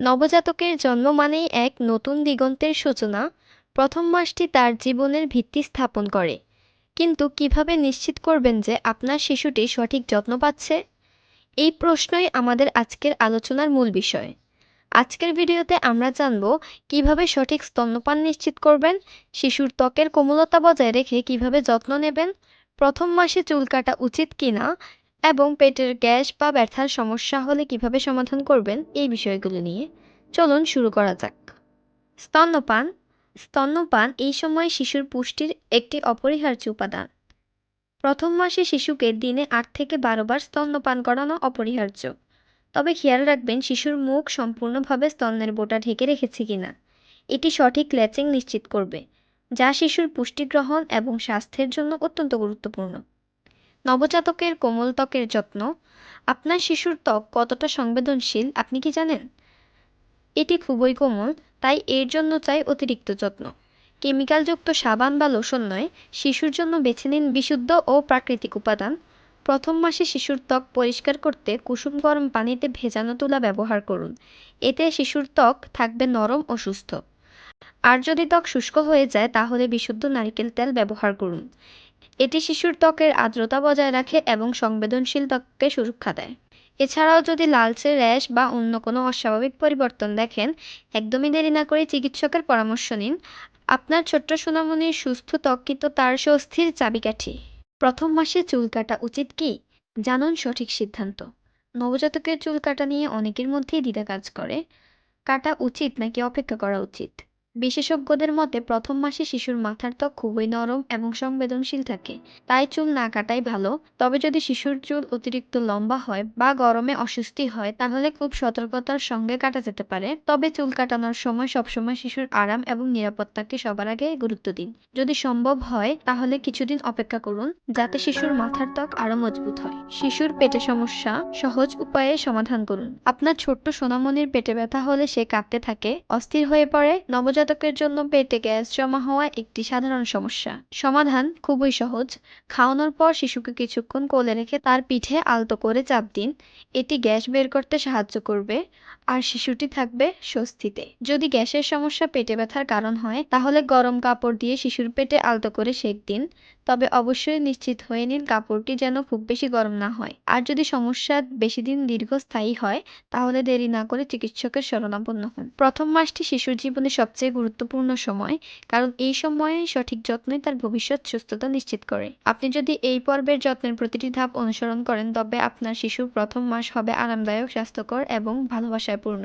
নবজাতকের জন্ম মানেই এক নতুন দিগন্তের সূচনা। প্রথম মাসটি তার জীবনের ভিত্তি স্থাপন করে। কিন্তু কীভাবে নিশ্চিত করবেন যে আপনার শিশুটি সঠিক যত্ন পাচ্ছে? এই প্রশ্নই আমাদের আজকের আলোচনার মূল বিষয়। আজকের ভিডিওতে আমরা জানব, কীভাবে সঠিক স্তন্যপান নিশ্চিত করবেন, শিশুর ত্বকের কোমলতা বজায় রেখে কীভাবে যত্ন নেবেন, প্রথম মাসে চুল কাটা উচিত কিনা এবং পেটের গ্যাস বা ব্যথার সমস্যা হলে কীভাবে সমাধান করবেন এই বিষয়গুলো নিয়ে চলুন শুরু করা যাক। স্তন্যপান। স্তন্যপান এই সময় শিশুর পুষ্টির একটি অপরিহার্য উপাদান। প্রথম মাসে শিশুকে দিনে আট থেকে বারো বার স্তন্যপান করানো অপরিহার্য। তবে খেয়াল রাখবেন শিশুর মুখ সম্পূর্ণভাবে স্তন্যের বোটা ঢেকে রেখেছে কিনা। এটি সঠিক ল্যাচিং নিশ্চিত করবে, যা শিশুর পুষ্টি গ্রহণ এবং স্বাস্থ্যের জন্য অত্যন্ত গুরুত্বপূর্ণ। নবজাতকের কোমল ত্বকের যত্ন, আপনার শিশুর ত্বক কতটা সংবেদনশীল আপনি কি জানেন? এটি খুবই কোমল, তাই এর জন্য চাই অতিরিক্ত যত্ন। কেমিক্যালযুক্ত সাবান বা লোশন নয়, শিশুর জন্য বেছে নিন বিশুদ্ধ ও প্রাকৃতিক উপাদান। প্রথম মাসে শিশুর ত্বক পরিষ্কার করতে কুসুম গরম পানিতে ভেজানো তুলা ব্যবহার করুন। এতে শিশুর ত্বক থাকবে নরম ও সুস্থ। আর যদি ত্বক শুষ্ক হয়ে যায়, তাহলে বিশুদ্ধ নারকেল তেল ব্যবহার করুন। এটি শিশুর ত্বকের আর্দ্রতা বজায় রাখে এবং সংবেদনশীল ত্বককে সুরক্ষা দেয়। এছাড়াও যদি লালচে র্যাশ বা অন্য কোনো অস্বাভাবিক পরিবর্তন দেখেন, একদমই দেরি না করে চিকিৎসকের পরামর্শ নিন। আপনার ছোট্ট সোনামণির সুস্থ ত্বক কিন্তু তার স্বস্তির চাবিকাঠি। প্রথম মাসে চুল কাটা উচিত কি? জানুন সঠিক সিদ্ধান্ত। নবজাতকের চুল কাটা নিয়ে অনেকের মধ্যেই দ্বিধা কাজ করে। কাটা উচিত নাকি অপেক্ষা করা উচিত? বিশেষজ্ঞদের মতে, প্রথম মাসে শিশুর মাথার ত্বক খুবই নরম এবং সংবেদনশীল থাকে। তাই চুল না কাটাই ভালো। তবে যদি শিশুর চুল অতিরিক্ত লম্বা হয় বা গরমে অস্বস্তি হয়, তাহলে খুব সতর্কতার সঙ্গে কাটা যেতে পারে। তবে চুল কাটানোর সময় সবসময় শিশুর আরাম এবং নিরাপত্তাকে সবার আগে গুরুত্ব দিন। যদি সম্ভব হয়, তাহলে কিছুদিন অপেক্ষা করুন, যাতে শিশুর মাথার ত্বক আরও মজবুত হয়। শিশুর পেটে সমস্যা, সহজ উপায়ে সমাধান করুন। আপনার ছোট্ট সোনামনির পেটে ব্যথা হলে সে কাঁপতে থাকে, অস্থির হয়ে পড়ে নবজাতকের জন্য পেটে গ্যাস জমা হওয়া একটি সাধারণ সমস্যা। সমাধান খুবই সহজ। খাওয়ানোর পর শিশুকে কিছুক্ষণ কোলে রেখে তার পিঠে আলতো করে চাপ দিন। এটি গ্যাস বের করতে সাহায্য করবে। আর শিশুটি থাকবে স্বস্তিতে। যদি গ্যাসের সমস্যা পেটে ব্যথার কারণ হয়, তাহলে গরম কাপড় দিয়ে শিশুর পেটে আলতো করে সেঁক দিন। তবে অবশ্যই নিশ্চিত হয়ে নিন কাপড়টি যেন খুব বেশি গরম না হয়। আর যদি সমস্যা বেশি দিন দীর্ঘস্থায়ী হয়, তাহলে দেরি না করে চিকিৎসকের শরণাপন্ন হন। প্রথম মাসটি শিশুর জীবনে সবচেয়ে গুরুত্বপূর্ণ সময়, কারণ এই সময়ে সঠিক যত্নই তার ভবিষ্যৎ সুস্থতা নিশ্চিত করে। আপনি যদি এই পর্বের যত্নের প্রতিটি ধাপ অনুসরণ করেন, তবে আপনার শিশুর প্রথম মাস হবে আরামদায়ক, স্বাস্থ্যকর এবং ভালোবাসায় পূর্ণ